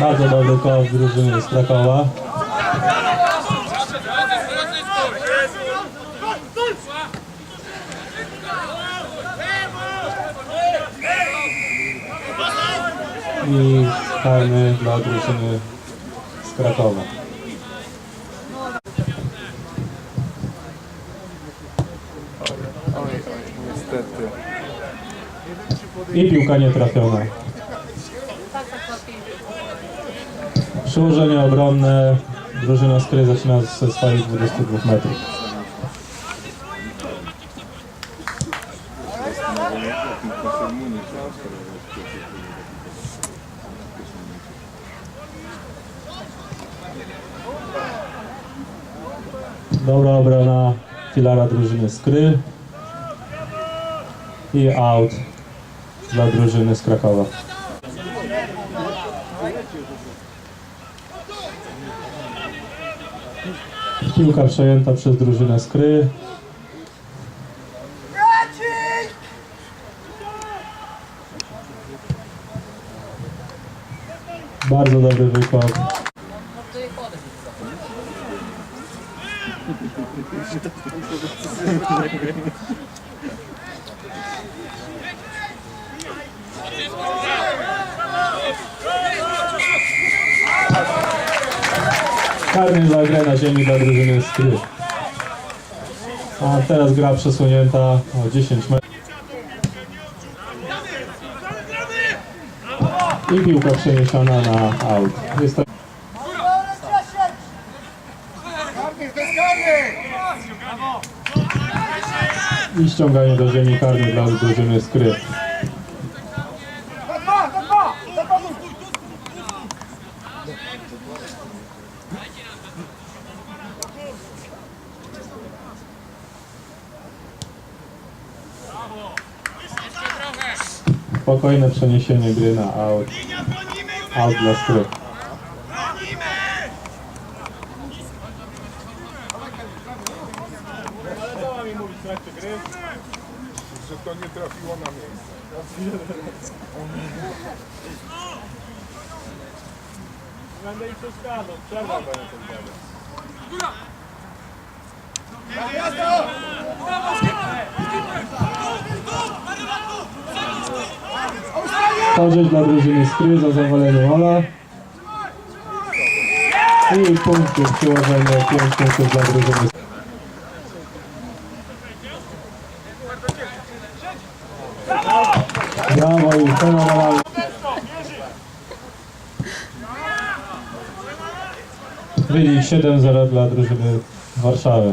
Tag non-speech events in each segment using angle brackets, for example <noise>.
Bardzo dobry koło drużyny z Krakowa. I karny dla drużyny z Krakowa. Oj, oj, niestety. I piłka nie trafiona. Przyłożenie obronne. Drużyna z Kry zaczyna ze swoich 22 metrów. Dobra obrona filara drużyny z Kry. I out dla drużyny z Krakowa. Piłka przejęta przez drużynę z Kry. Bardzo dobry wykład. <laughs> Karny za grę na ziemi dla drużyny z Kry. A teraz gra przesunięta o 10 metrów. I piłka przeniesiona na out. Jest. I ściąganie do ziemi karny dla drużyny z Spokojne przeniesienie gry na out. Out dla gry, że to nie trafiło na miejsce. Będę ich przeszkadzał, przerwa będę ten temat. Korzyść dla drużyny Skry za zawalenie Ola. I punktów przyłożenie 5 punktów dla drużyny Brawo i fenomenalnie. Wynik 7-0 dla drużyny Warszawy.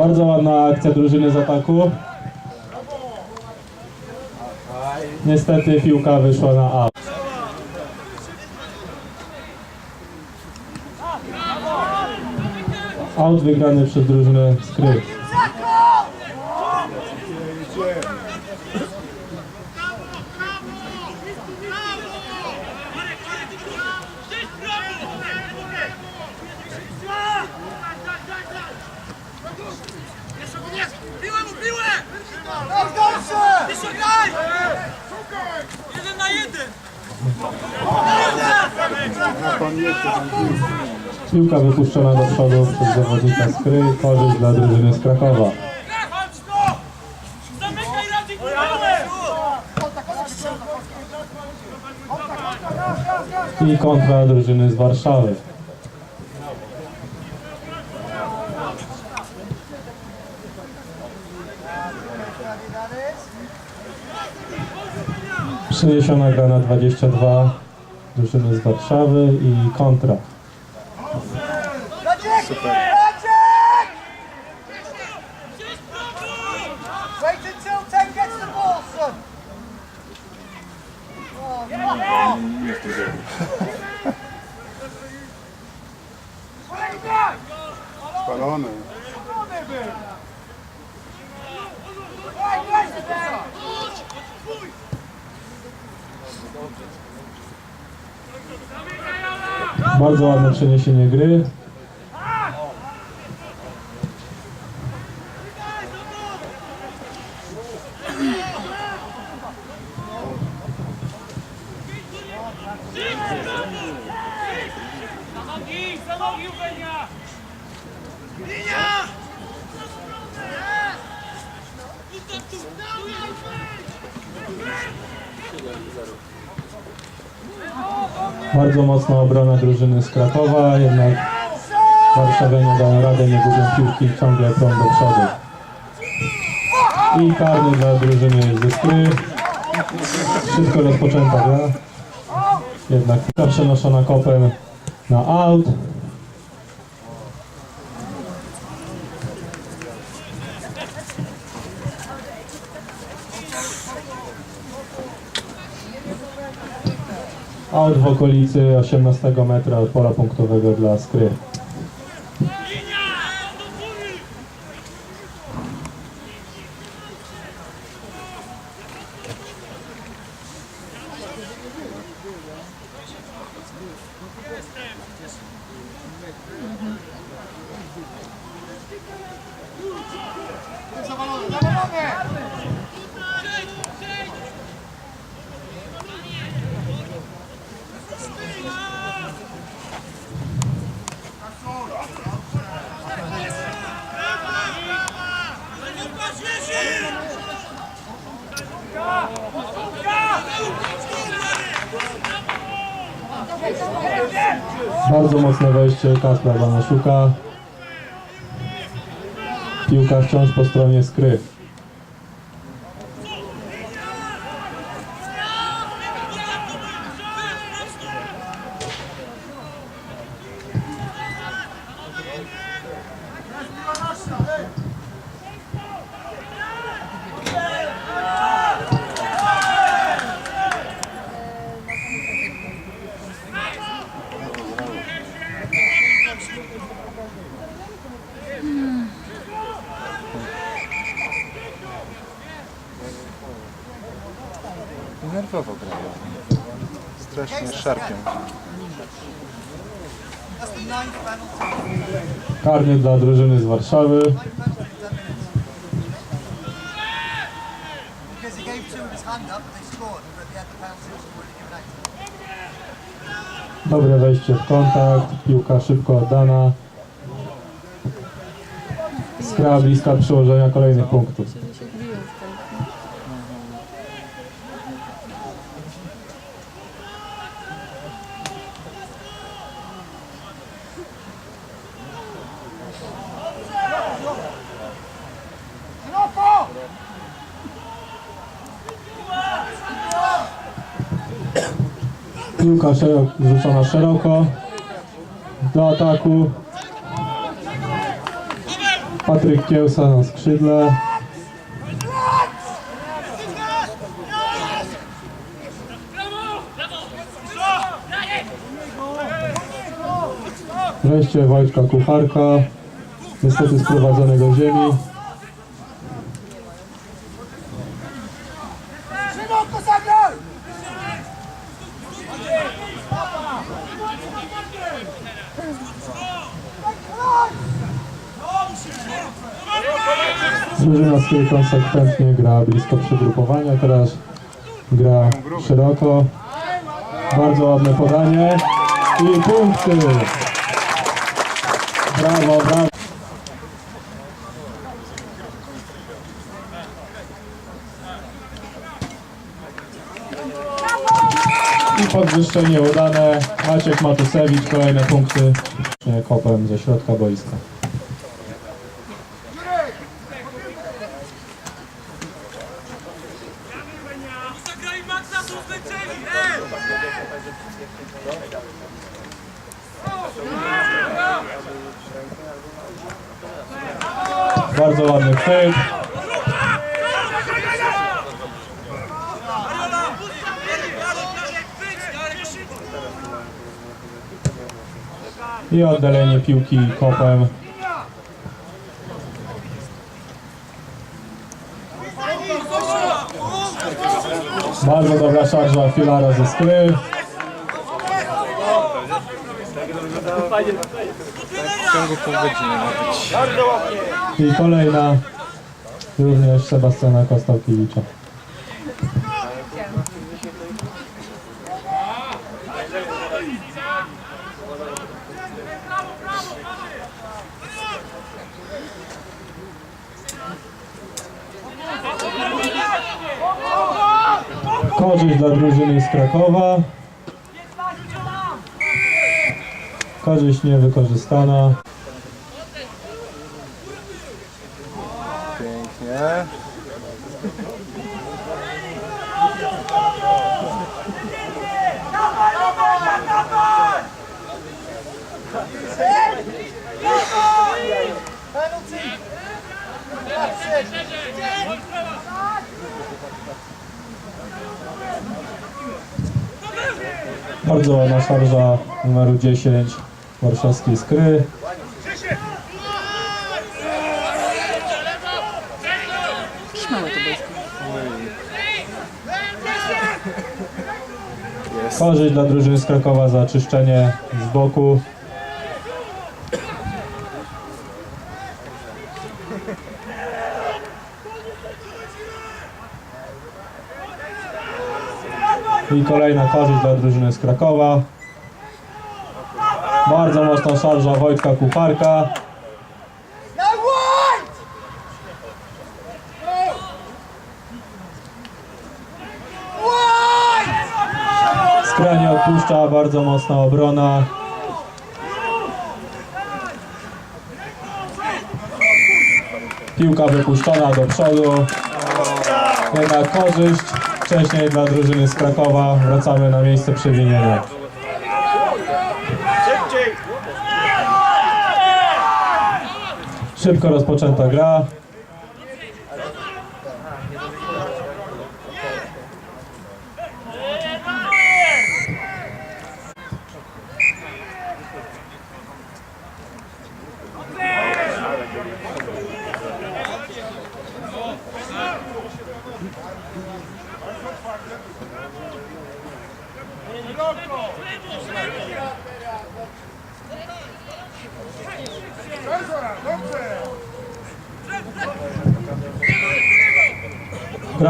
Bardzo ładna akcja drużyny z ataku. Niestety piłka wyszła na A. Out wygrany przez drużynę Skry. Piłka wypuszczona do przodu przez zawodnika Skry. Korzyść dla drużyny z Krakowa. I kontra drużyny z Warszawy. Przeniesiona gra na 22 drużyny z Warszawy i kontra. Wait until 10 gets the ball, son. Bardzo ładne przeniesienie gry. Thank you. Bardzo mocna obrona drużyny z Krakowa, jednak Warszawianie dają radę, nie gubią piłki, ciągle prą do przodu. I karny dla drużyny ze skry. Szybko rozpoczęta gra. Jednak piłka przenoszona kopem na out. Out w okolicy 18 metra pola punktowego dla skry. Linia! Do góry! Bardzo mocne wejście Kaspra Banasiuka. Piłka wciąż po stronie skry. Nerwowo grają. Strasznie szarpią. Karny dla drużyny z Warszawy. Dobre wejście w kontakt. Piłka szybko oddana. Skra bliska przyłożenia kolejnych punktów. Piłka rzucona szeroko. Do ataku. Patryk Kiełsa na skrzydle. Wreszcie Wojtka Kucharka. Niestety sprowadzony do ziemi. Szymon zagrał! Drużyna z której konsekwentnie gra blisko przygrupowania, teraz gra szeroko. Bardzo ładne podanie i punkty. Brawo, brawo. I podwyższenie udane. Maciek Matusewicz, kolejne punkty kopem ze środka boiska. Bardzo ładny chwyt. I oddalenie piłki kopem. Bardzo dobra szarża Filara ze skry. W ciągu pół godziny ma być. I kolejna również Sebastiana Kostałkiewicza. Korzyść dla drużyny z Krakowa. Korzyść niewykorzystana. Pięknie. Bardzo ładna szarża numeru 10 warszawskiej Skry. Jakieś małe to boisko. Korzyść dla drużyny z Krakowa za czyszczenie z boku. I kolejna korzyść dla drużyny z Krakowa. Bardzo mocna szarża Wojtka Kucharka. Skrajnie odpuszcza, bardzo mocna obrona. Piłka wypuszczona do przodu. Jednak korzyść wcześniej dla drużyny z Krakowa. Wracamy na miejsce przewinienia. Szybko rozpoczęta gra.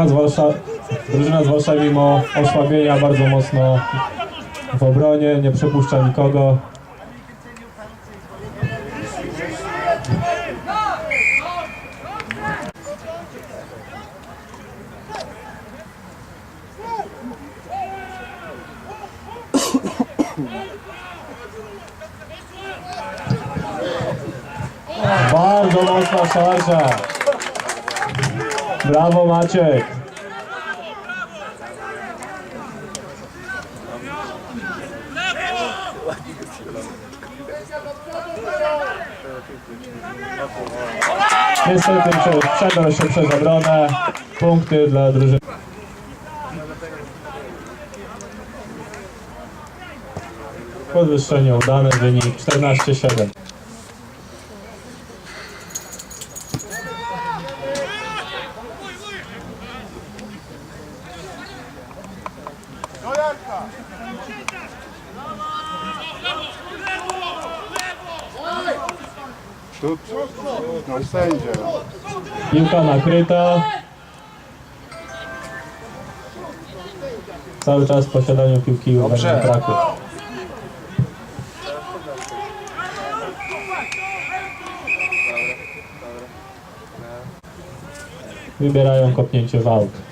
Gra z Warszawy, drużyna z Warszawy mimo osłabienia bardzo mocno w obronie, nie przepuszcza nikogo. Bardzo mocna szarża. Brawo Maciek. Niestety prze- przedał się przez obronę. Punkty dla drużyny. Podwyższenie udane, wynik 14-7. Tu, no sędzia. Piłka nakryta. Cały czas w posiadaniu piłki Dobrze. Kraków. Wybierają kopnięcie w aut.